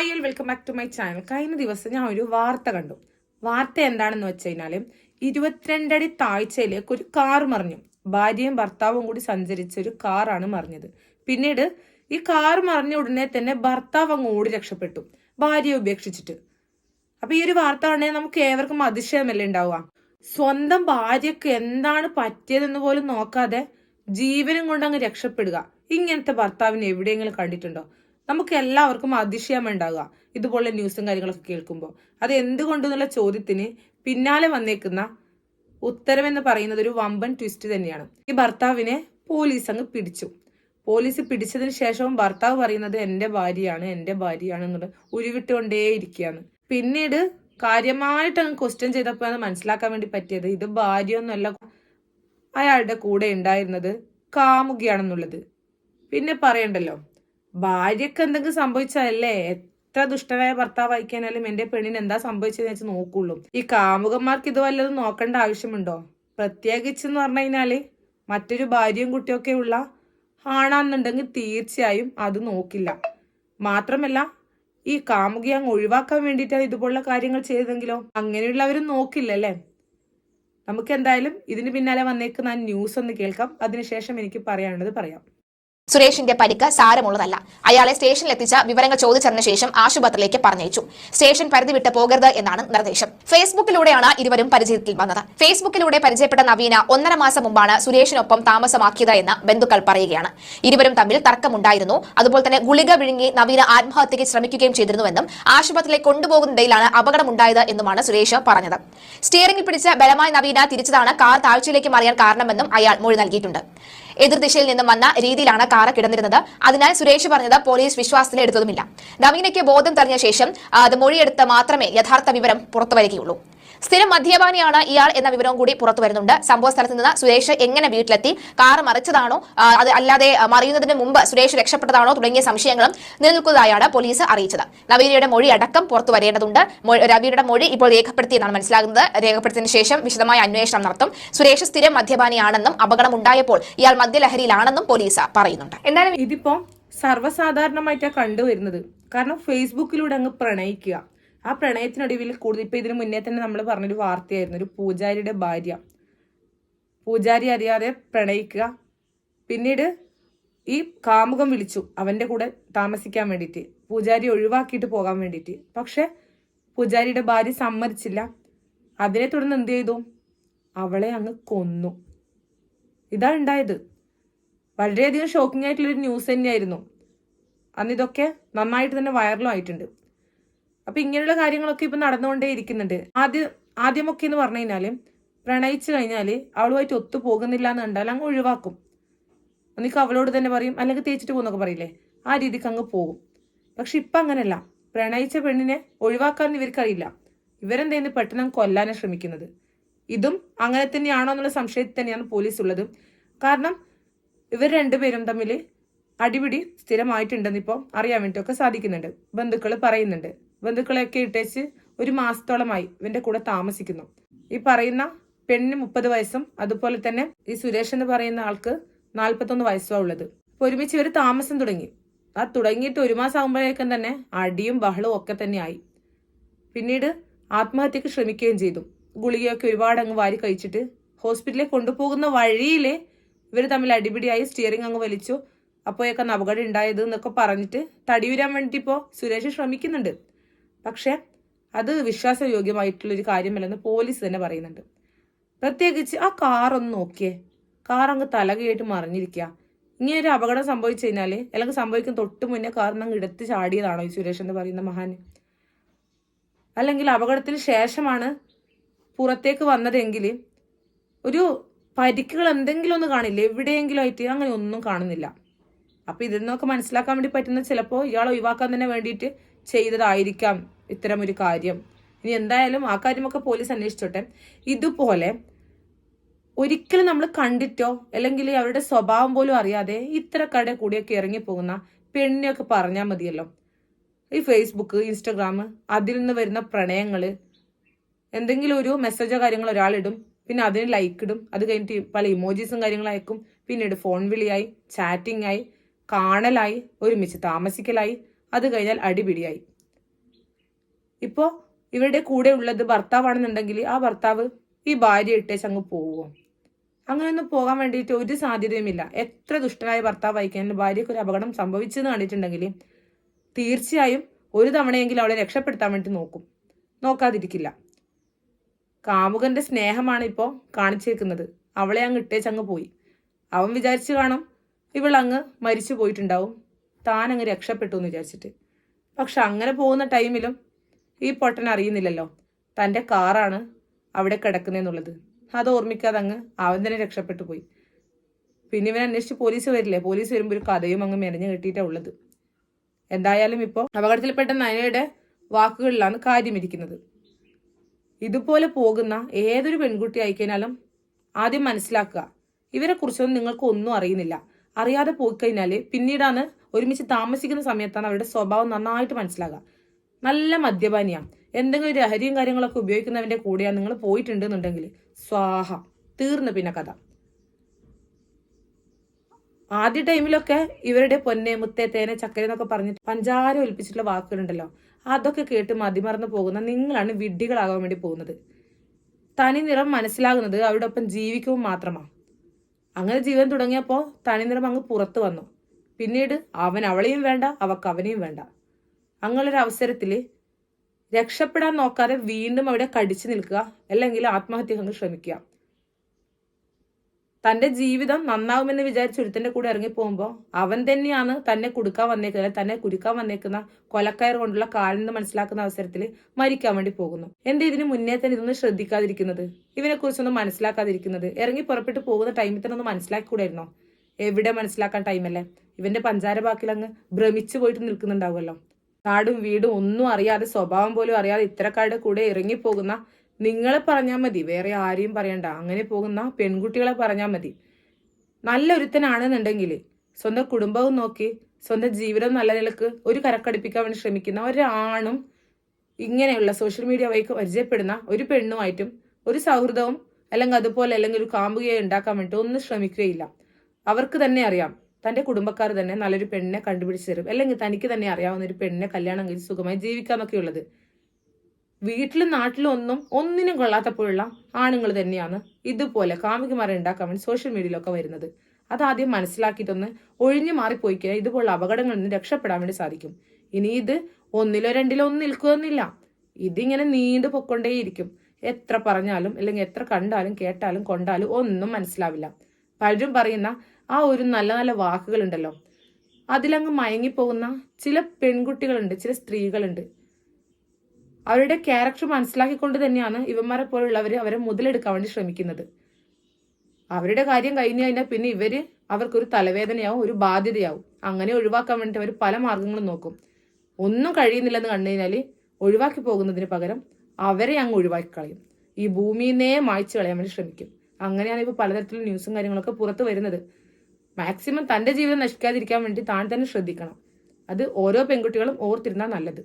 Hi welcome back to my channel കഴിഞ്ഞ ദിവസം ഞാൻ ഒരു വാർത്ത കണ്ടു. വാർത്ത എന്താണെന്ന് വെച്ച് കഴിഞ്ഞാൽ ഇരുപത്തിരണ്ടടി താഴ്ചയിലേക്ക് ഒരു കാർ മറിഞ്ഞു. ഭാര്യയും ഭർത്താവും കൂടി സഞ്ചരിച്ച ഒരു കാറാണ് മറിഞ്ഞത്. പിന്നീട് ഈ കാർ മറിഞ്ഞ ഉടനെ തന്നെ ഭർത്താവ് അങ്ങ് ഓടി രക്ഷപ്പെട്ടു. ഭാര്യയെ ഉപേക്ഷിച്ചിട്ട്. അപ്പൊ ഈ ഒരു വാർത്ത കണ്ടേ നമുക്ക് ഏവർക്കും അതിശയമല്ലേ ഉണ്ടാവുക? സ്വന്തം ഭാര്യക്ക് എന്താണ് പറ്റിയതെന്ന് പോലും നോക്കാതെ ജീവനും കൊണ്ട് അങ്ങ് രക്ഷപ്പെടുക. ഇങ്ങനത്തെ ഭർത്താവിനെ എവിടെയെങ്കിലും കണ്ടിട്ടുണ്ടോ? നമുക്ക് എല്ലാവർക്കും അതിശയം ഉണ്ടാകുക ഇതുപോലെ ന്യൂസും കാര്യങ്ങളൊക്കെ കേൾക്കുമ്പോൾ. അത് എന്തുകൊണ്ടെന്നുള്ള ചോദ്യത്തിന് പിന്നാലെ വന്നേക്കുന്ന ഉത്തരവെന്ന് പറയുന്നത് ഒരു വമ്പൻ ട്വിസ്റ്റ് തന്നെയാണ്. ഈ ഭർത്താവിനെ പോലീസ് അങ്ങ് പിടിച്ചു. പോലീസ് പിടിച്ചതിന് ശേഷവും ഭർത്താവ് പറയുന്നത് എന്റെ ഭാര്യയാണ് എന്റെ ഭാര്യയാണ് എന്നുള്ളത് ഉരുവിട്ടുകൊണ്ടേയിരിക്കുകയാണ്. പിന്നീട് കാര്യമായിട്ട് അങ്ങ് ക്വസ്റ്റ്യൻ ചെയ്തപ്പോഴാണ് മനസ്സിലാക്കാൻ വേണ്ടി പറ്റിയത് ഇത് ഭാര്യയൊന്നുമല്ല അയാളുടെ കൂടെ ഉണ്ടായിരുന്നത് കാമുകിയാണെന്നുള്ളത്. പിന്നെ പറയണ്ടല്ലോ ഭാര്യക്ക് എന്തെങ്കിലും സംഭവിച്ചല്ലേ എത്ര ദുഷ്ടനായ ഭർത്താവ് അയക്കാനാലും എന്റെ പെണ്ണിന് എന്താ സംഭവിച്ചതെന്ന് വെച്ച് നോക്കുള്ളൂ. ഈ കാമുകന്മാർക്ക് ഇത് വല്ലതും നോക്കേണ്ട ആവശ്യമുണ്ടോ? പ്രത്യേകിച്ച് എന്ന് പറഞ്ഞു കഴിഞ്ഞാൽ മറ്റൊരു ഭാര്യയും കുട്ടിയൊക്കെ ഉള്ള ആണാന്നുണ്ടെങ്കിൽ തീർച്ചയായും അത് നോക്കില്ല. മാത്രമല്ല ഈ കാമുകി അങ്ങ് ഒഴിവാക്കാൻ വേണ്ടിയിട്ടാണ് ഇതുപോലുള്ള കാര്യങ്ങൾ ചെയ്തതെങ്കിലോ? അങ്ങനെയുള്ളവരും നോക്കില്ലല്ലേ? നമുക്ക് എന്തായാലും ഇതിന് പിന്നാലെ വന്നേക്കുന്ന ന്യൂസ് ഒന്ന് കേൾക്കാം. അതിനുശേഷം എനിക്ക് പറയാനുള്ളത് പറയാം. സുരേഷിന്റെ പരിക്ക് സാരമുള്ളതല്ല. അയാളെ സ്റ്റേഷനിൽ എത്തിച്ച വിവരങ്ങൾ ചോദിച്ചറിഞ്ഞ ശേഷം ആശുപത്രിയിലേക്ക് പറഞ്ഞയച്ചു. സ്റ്റേഷൻ പരിധി വിട്ട് പോകരുത് എന്നാണ് നിർദ്ദേശം. ഫേസ്ബുക്കിലൂടെയാണ് ഇരുവരും പരിചയത്തിൽ വന്നത്. ഫേസ്ബുക്കിലൂടെ പരിചയപ്പെട്ട നവീന ഒന്നര മാസം മുമ്പാണ് സുരേഷിനൊപ്പം താമസമാക്കിയത് എന്ന് ബന്ധുക്കൾ പറയുകയാണ്. ഇരുവരും തമ്മിൽ തർക്കമുണ്ടായിരുന്നു. അതുപോലെ തന്നെ ഗുളിക വിഴുങ്ങി നവീന ആത്മഹത്യയ്ക്ക് ശ്രമിക്കുകയും ചെയ്തിരുന്നുവെന്നും ആശുപത്രിയിലേക്ക് കൊണ്ടുപോകുന്നതിലാണ് അപകടമുണ്ടായത് എന്നുമാണ് സുരേഷ് പറഞ്ഞത്. സ്റ്റിയറിംഗിൽ പിടിച്ച ബലമായ നവീന തിരിച്ചതാണ് കാർ താഴ്ചയിലേക്ക് മറിയാൻ കാരണമെന്നും അയാൾ മൊഴി നൽകിയിട്ടുണ്ട്. എതിർദിശയിൽ നിന്നും വന്ന രീതിയിലാണ് കാർ കിടന്നിരുന്നത്. അതിനാൽ സുരേഷ് പറഞ്ഞത് പോലീസ് വിശ്വാസത്തിലെടുത്തതുമില്ല നവീനയ്ക്ക് ബോധം തെളിഞ്ഞ ശേഷം അത് മൊഴിയെടുത്ത് മാത്രമേ യഥാർത്ഥ വിവരം പുറത്തുവരികയുള്ളൂ. സ്ഥിരം മദ്യപാനിയാണ് ഇയാൾ എന്ന വിവരവും കൂടി പുറത്തു വരുന്നുണ്ട്. സംഭവ സ്ഥലത്ത് നിന്ന് സുരേഷ് എങ്ങനെ വീട്ടിലെത്തി? കാർ മറിച്ചതാണോ? അത് അല്ലാതെ മറിയുന്നതിന് മുമ്പ് സുരേഷ് രക്ഷപ്പെട്ടതാണോ? തുടങ്ങിയ സംശയങ്ങളും നിലനിൽക്കുന്നതായാണ് പോലീസ് അറിയിച്ചത്. നവീനയുടെ മൊഴി അടക്കം പുറത്തു വരേണ്ടതുണ്ട്. രവിയുടെ മൊഴി ഇപ്പോൾ രേഖപ്പെടുത്തിയെന്നാണ് മനസ്സിലാകുന്നത്. രേഖപ്പെടുത്തിയതിനു ശേഷം വിശദമായ അന്വേഷണം നടത്തും. സുരേഷ് സ്ഥിരം മദ്യപാനിയാണെന്നും അപകടം ഉണ്ടായപ്പോൾ ഇയാൾ മദ്യലഹരിയിലാണെന്നും പോലീസ് പറയുന്നുണ്ട്. എന്തായാലും ഇതിപ്പോ സർവസാധാരണമായിട്ടാണ് കണ്ടുവരുന്നത്. കാരണം ഫേസ്ബുക്കിലൂടെ അങ്ങ് പ്രണയിക്കുക. ആ പ്രണയത്തിനൊടുവിൽ കൂടുതൽ ഇപ്പം ഇതിനു മുന്നേ തന്നെ നമ്മൾ പറഞ്ഞൊരു വാർത്തയായിരുന്നു. ഒരു പൂജാരിയുടെ ഭാര്യ. പൂജാരി അറിയാതെ പ്രണയിക്കുക. പിന്നീട് ഈ കാമുകം വിളിച്ചു അവന്റെ കൂടെ താമസിക്കാൻ വേണ്ടിയിട്ട്. പൂജാരി ഒഴിവാക്കിയിട്ട് പോകാൻ വേണ്ടിയിട്ട്. പക്ഷെ പൂജാരിയുടെ ഭാര്യ സമ്മതിച്ചില്ല. അതിനെ തുടർന്ന് എന്ത് ചെയ്തു? അവളെ അങ്ങ് കൊന്നു. ഇതാ ഉണ്ടായത്. വളരെയധികം ഷോക്കിംഗ് ആയിട്ടുള്ളൊരു ന്യൂസ് തന്നെയായിരുന്നു. അന്ന് ഇതൊക്കെ നന്നായിട്ട് തന്നെ വൈറലും ആയിട്ടുണ്ട്. അപ്പൊ ഇങ്ങനെയുള്ള കാര്യങ്ങളൊക്കെ ഇപ്പൊ നടന്നുകൊണ്ടേ ഇരിക്കുന്നുണ്ട്. ആദ്യം ആദ്യമൊക്കെ എന്ന് പറഞ്ഞു കഴിഞ്ഞാൽ പ്രണയിച്ചു കഴിഞ്ഞാൽ അവളുമായിട്ട് ഒത്തു പോകുന്നില്ല എന്ന് കണ്ടാൽ അങ്ങ് ഒഴിവാക്കും. ഒന്നിക്ക് അവളോട് തന്നെ പറയും അല്ലെങ്കിൽ തേച്ചിട്ട് പോകുന്നൊക്കെ പറയില്ലേ? ആ രീതിക്ക് അങ്ങ് പോകും. പക്ഷെ ഇപ്പൊ അങ്ങനല്ല പ്രണയിച്ച പെണ്ണിനെ ഒഴിവാക്കാൻ ഇവർക്കറിയില്ല. ഇവരെന്ത് ചെയ്യുന്നു? പെട്ടെന്ന് കൊല്ലാനാണ് ശ്രമിക്കുന്നത്. ഇതും അങ്ങനെ തന്നെയാണോ എന്നുള്ള സംശയത്തിൽ തന്നെയാണ് പോലീസ് ഉള്ളത്. കാരണം ഇവർ രണ്ടുപേരും തമ്മിൽ അടിപിടി സ്ഥിരമായിട്ടുണ്ടെന്ന് ഇപ്പോൾ അറിയാൻ വേണ്ടിയിട്ടൊക്കെ സാധിക്കുന്നുണ്ട്. ബന്ധുക്കൾ പറയുന്നുണ്ട്. ബന്ധുക്കളെയൊക്കെ ഇട്ടേച്ച് ഒരു മാസത്തോളമായി ഇവന്റെ കൂടെ താമസിക്കുന്നു. ഈ പറയുന്ന പെണ്ണിന് മുപ്പത് വയസ്സും അതുപോലെ തന്നെ ഈ സുരേഷ് എന്ന് പറയുന്ന ആൾക്ക് നാൽപ്പത്തൊന്ന് വയസ്സാണ് ഉള്ളത്. അപ്പൊ ഒരുമിച്ച് ഇവർ താമസം തുടങ്ങി. ആ തുടങ്ങിയിട്ട് ഒരു മാസം ആകുമ്പോഴേക്കും തന്നെ അടിയും ബഹളവും ഒക്കെ തന്നെ ആയി. പിന്നീട് ആത്മഹത്യക്ക് ശ്രമിക്കുകയും ചെയ്തു. ഗുളികയൊക്കെ ഒരുപാട് അങ്ങ് വാരി കഴിച്ചിട്ട് ഹോസ്പിറ്റലിൽ കൊണ്ടുപോകുന്ന വഴിയിലെ ഇവർ തമ്മിൽ അടിപിടിയായി സ്റ്റിയറിംഗ് അങ്ങ് വലിച്ചു. അപ്പോഴേക്കാണ് അപകടം ഉണ്ടായത് എന്നൊക്കെ പറഞ്ഞിട്ട് തടിയുരാൻ വേണ്ടിയിട്ട് ഇപ്പോൾ സുരേഷ് ശ്രമിക്കുന്നുണ്ട്. പക്ഷെ അത് വിശ്വാസയോഗ്യമായിട്ടുള്ളൊരു കാര്യമല്ലെന്ന് പോലീസ് തന്നെ പറയുന്നുണ്ട്. പ്രത്യേകിച്ച് ആ കാർ ഒന്ന് നോക്കിയേ. കാർ അങ്ങ് തലകയായിട്ട് മറിഞ്ഞിരിക്കുക ഇങ്ങനെ ഒരു അപകടം സംഭവിച്ചു കഴിഞ്ഞാൽ അല്ലെങ്കിൽ സംഭവിക്കുന്ന തൊട്ട് മുന്നേ കാറിന് അങ്ങ് എടുത്ത് ചാടിയതാണോ ഈ സുരേഷ് എന്ന് പറയുന്ന മഹാൻ അല്ലെങ്കിൽ അപകടത്തിന് ശേഷമാണ് പുറത്തേക്ക് വന്നതെങ്കിൽ ഒരു പരിക്കുകൾ എന്തെങ്കിലും ഒന്ന് കാണില്ല? എവിടെയെങ്കിലും ആയിട്ട് അങ്ങനെ ഒന്നും കാണുന്നില്ല. അപ്പൊ ഇതിൽ നിന്നൊക്കെ മനസ്സിലാക്കാൻ വേണ്ടി പറ്റുന്ന ചിലപ്പോൾ ഇയാൾ ഒഴിവാക്കാൻ തന്നെ വേണ്ടിയിട്ട് ചെയ്തതായിരിക്കാം ഇത്തരം ഒരു കാര്യം. ഇനി എന്തായാലും ആ കാര്യമൊക്കെ പോലീസ് അന്വേഷിച്ചോട്ടെ. ഇതുപോലെ ഒരിക്കലും നമ്മൾ കണ്ടിട്ടോ അല്ലെങ്കിൽ അവരുടെ സ്വഭാവം പോലും അറിയാതെ ഇത്ര കട കൂടിയൊക്കെ ഇറങ്ങിപ്പോകുന്ന പെണ്ണിനെയൊക്കെ പറഞ്ഞാൽ മതിയല്ലോ. ഈ ഫേസ്ബുക്ക് ഇൻസ്റ്റഗ്രാം അതിൽ നിന്ന് വരുന്ന പ്രണയങ്ങൾ എന്തെങ്കിലും ഒരു മെസ്സേജോ കാര്യങ്ങളോ ഒരാളിടും പിന്നെ അതിന് ലൈക്ക് ഇടും. അത് കഴിഞ്ഞിട്ട് പല ഇമോജീസും കാര്യങ്ങളും അയക്കും. പിന്നീട് ഫോൺ വിളിയായി ചാറ്റിംഗ് ആയി കാണലായി ഒരുമിച്ച് താമസിക്കലായി. അത് കഴിഞ്ഞാൽ അടിപിടിയായി. ഇപ്പോൾ ഇവരുടെ കൂടെ ഉള്ളത് ഭർത്താവാണെന്നുണ്ടെങ്കിൽ ആ ഭർത്താവ് ഈ ഭാര്യ ഇട്ടേച്ച് അങ്ങ് പോവുമോ അങ്ങനെയൊന്നും പോകാൻ വേണ്ടിയിട്ട് ഒരു സാധ്യതയുമില്ല. എത്ര ദുഷ്ടനായ ഭർത്താവ് അയക്കാൻ ഭാര്യയ്ക്ക് ഒരു അപകടം സംഭവിച്ചെന്ന് കണ്ടിട്ടുണ്ടെങ്കിൽ തീർച്ചയായും ഒരു തവണയെങ്കിലും അവളെ രക്ഷപ്പെടുത്താൻ വേണ്ടി നോക്കും. നോക്കാതിരിക്കില്ല. കാമുകന്റെ സ്നേഹമാണ് ഇപ്പോൾ കാണിച്ചേക്കുന്നത്. അവളെ അങ്ങ് ഇട്ടേച്ച് അങ്ങ് പോയി. അവൻ വിചാരിച്ചു കാണും ഇവൾ അങ്ങ് മരിച്ചു പോയിട്ടുണ്ടാവും. താൻ അങ്ങ് രക്ഷപ്പെട്ടു എന്ന് വിചാരിച്ചിട്ട്. പക്ഷെ അങ്ങനെ പോകുന്ന ടൈമിലും ഈ പൊട്ടൻ അറിയുന്നില്ലല്ലോ. തന്റെ കാറാണ് അവിടെ കിടക്കുന്നതെന്നുള്ളത് അത് ഓർമ്മിക്കാതെ അങ്ങ് അവൻ തന്നെ രക്ഷപ്പെട്ടു പോയി. പിന്നെ ഇവൻ അന്വേഷിച്ച് പോലീസ് വരില്ലേ? പോലീസ് വരുമ്പോൾ ഒരു കഥയും അങ്ങ് മെനഞ്ഞു കെട്ടിയിട്ടാണ് ഉള്ളത്. എന്തായാലും ഇപ്പോൾ അപകടത്തിൽപ്പെട്ട നയനയുടെ വാക്കുകളിലാണ് കാര്യമിരിക്കുന്നത് ഇതുപോലെ പോകുന്ന ഏതൊരു പെൺകുട്ടി ആയിക്കഴിഞ്ഞാലും ആദ്യം മനസ്സിലാക്കുക. ഇവരെക്കുറിച്ചൊന്നും നിങ്ങൾക്ക് ഒന്നും അറിയുന്നില്ല. അറിയാതെ പോയി കഴിഞ്ഞാൽ പിന്നീടാണ് ഒരുമിച്ച് താമസിക്കുന്ന സമയത്താണ് അവരുടെ സ്വഭാവം നന്നായിട്ട് മനസ്സിലാകുക. നല്ല മദ്യപാനിയാണ്. എന്തെങ്കിലും ഒരു അഹരിയും കാര്യങ്ങളൊക്കെ ഉപയോഗിക്കുന്നവന്റെ കൂടെയാണ് നിങ്ങൾ പോയിട്ടുണ്ടെന്നുണ്ടെങ്കിൽ സ്വാഹ. തീർന്നു പിന്നെ കഥ. ആദ്യ ടൈമിലൊക്കെ ഇവരുടെ പൊന്നെ മുത്തേ തേനെ ചക്കര എന്നൊക്കെ പറഞ്ഞിട്ട് പഞ്ചാര ഒലിപ്പിച്ചിട്ടുള്ള വാക്കുകളുണ്ടല്ലോ. അതൊക്കെ കേട്ട് മതിമറന്ന് പോകുന്ന നിങ്ങളാണ് വിഡ്ഢികളാകാൻ വേണ്ടി പോകുന്നത്. തനി നിറം മനസ്സിലാകുന്നത് അവരുടെ ഒപ്പം ജീവിക്കുമ്പോൾ മാത്രമാണ്. അങ്ങനെ ജീവൻ തുടങ്ങിയപ്പോൾ തനി നിറം അങ്ങ് പുറത്തു വന്നു. പിന്നീട് അവൻ അവളെയും വേണ്ട അവക്ക് അവനെയും വേണ്ട. അങ്ങനൊരു അവസരത്തിൽ രക്ഷപ്പെടാൻ നോക്കാതെ വീണ്ടും അവിടെ കടിച്ചു നിൽക്കുക അല്ലെങ്കിൽ ആത്മഹത്യക്ക് ശ്രമിക്കുക. തന്റെ ജീവിതം നന്നാവുമെന്ന് വിചാരിച്ച് ഒരുത്തന്റെ കൂടെ ഇറങ്ങി പോകുമ്പോൾ അവൻ തന്നെയാണ് തന്നെ കുടുക്കാൻ വന്നേക്കുന്നത് തന്നെ കുരുക്കാൻ വന്നേക്കുന്ന കൊലക്കയർ കൊണ്ടുള്ള കാലെന്ന് മനസ്സിലാക്കുന്ന അവസരത്തിൽ മരിക്കാൻ വേണ്ടി പോകുന്നു. എന്ത് ഇതിന് മുന്നേ തന്നെ ഇതൊന്നും ശ്രദ്ധിക്കാതിരിക്കുന്നത്? ഇവനെ കുറിച്ചൊന്നും മനസ്സിലാക്കാതിരിക്കുന്നത്? ഇറങ്ങി പുറപ്പെട്ടു പോകുന്ന ടൈമിൽ തന്നെ ഒന്ന് മനസ്സിലാക്കി കൂടായിരുന്നോ എവിടെ മനസ്സിലാക്കാൻ ടൈമല്ലേ ഇവന്റെ പഞ്ചാര ബാക്കിൽ അങ്ങ് ഭ്രമിച്ചു പോയിട്ട് നിൽക്കുന്നുണ്ടാവുമല്ലോ. കാടും വീടും ഒന്നും അറിയാതെ സ്വഭാവം പോലും അറിയാതെ ഇത്തരക്കാരുടെ കൂടെ ഇറങ്ങിപ്പോകുന്ന നിങ്ങളെ പറഞ്ഞാൽ മതി. വേറെ ആരെയും പറയണ്ട. അങ്ങനെ പോകുന്ന പെൺകുട്ടികളെ പറഞ്ഞാൽ മതി. നല്ലൊരുത്തനാണെന്നുണ്ടെങ്കിൽ സ്വന്തം കുടുംബവും നോക്കി സ്വന്തം ജീവിതം നല്ല നിലയ്ക്ക് ഒരു കരക്കടിപ്പിക്കാൻ വേണ്ടി ശ്രമിക്കുന്ന ഒരാണും ഇങ്ങനെയുള്ള സോഷ്യൽ മീഡിയ വഴി പരിചയപ്പെടുന്ന ഒരു പെണ്ണുമായിട്ടും ഒരു സൗഹൃദവും അല്ലെങ്കിൽ അതുപോലെ അല്ലെങ്കിൽ ഒരു കാമ്പുകയോ ഉണ്ടാക്കാൻ വേണ്ടി ഒന്നും ശ്രമിക്കുകയില്ല. അവർക്ക് തന്നെ അറിയാം. തന്റെ കുടുംബക്കാർ തന്നെ നല്ലൊരു പെണ്ണിനെ കണ്ടുപിടിച്ച് തരും. അല്ലെങ്കിൽ തനിക്ക് തന്നെ അറിയാവുന്ന ഒരു പെണ്ണിനെ കല്യാണം കഴിച്ച് സുഖമായി ജീവിക്കാമെന്നൊക്കെ ഉള്ളത്. വീട്ടിലും നാട്ടിലും ഒന്നും ഒന്നിനും കൊള്ളാത്തപ്പോഴുള്ള ആണുങ്ങൾ തന്നെയാണ് ഇതുപോലെ കാമികമാരെ ഉണ്ടാക്കാൻ വേണ്ടി സോഷ്യൽ മീഡിയയിലൊക്കെ വരുന്നത്. അതാദ്യം മനസ്സിലാക്കിയിട്ടൊന്ന് ഒഴിഞ്ഞു മാറിപ്പോയിക്കുക ഇതുപോലുള്ള അപകടങ്ങളിൽ നിന്ന് രക്ഷപ്പെടാൻ വേണ്ടി സാധിക്കും. ഇനി ഇത് ഒന്നിലോ രണ്ടിലോ ഒന്നും നിൽക്കുകയെന്നില്ല ഇതിങ്ങനെ നീണ്ടു പൊക്കൊണ്ടേയിരിക്കും എത്ര പറഞ്ഞാലും അല്ലെങ്കിൽ എത്ര കണ്ടാലും കേട്ടാലും കൊണ്ടാലും ഒന്നും മനസ്സിലാവില്ല. പലരും പറയുന്ന ആ ഒരു നല്ല നല്ല വാക്കുകളുണ്ടല്ലോ. അതിലങ്ങ് മയങ്ങിപ്പോകുന്ന ചില പെൺകുട്ടികളുണ്ട് ചില സ്ത്രീകളുണ്ട്. അവരുടെ ക്യാരക്ടർ മനസ്സിലാക്കിക്കൊണ്ട് തന്നെയാണ് ഇവന്മാരെ പോലുള്ളവർ അവരെ മുതലെടുക്കാൻ വേണ്ടി ശ്രമിക്കുന്നത്. അവരുടെ കാര്യം കഴിഞ്ഞു കഴിഞ്ഞാൽ പിന്നെ ഇവർ അവർക്കൊരു തലവേദനയാവും ഒരു ബാധ്യതയാവും. അങ്ങനെ ഒഴിവാക്കാൻ വേണ്ടി അവർ പല മാർഗങ്ങളും നോക്കും. ഒന്നും കഴിയുന്നില്ലെന്ന് കണ്ടു കഴിഞ്ഞാൽ ഒഴിവാക്കി പോകുന്നതിന് പകരം അവരെ അങ്ങ് ഒഴിവാക്കി കളയും ഈ ഭൂമിയെ മായ്ച്ചു കളയാൻ വേണ്ടി ശ്രമിക്കും. അങ്ങനെയാണ് ഇപ്പോൾ പലതരത്തിലുള്ള ന്യൂസും കാര്യങ്ങളൊക്കെ പുറത്തു വരുന്നത്. മാക്സിമം തന്റെ ജീവിതം നശിക്കാതിരിക്കാൻ വേണ്ടി താൻ തന്നെ ശ്രദ്ധിക്കണം. അത് ഓരോ പെൺകുട്ടികളും ഓർത്തിരുന്നാൽ നല്ലത്.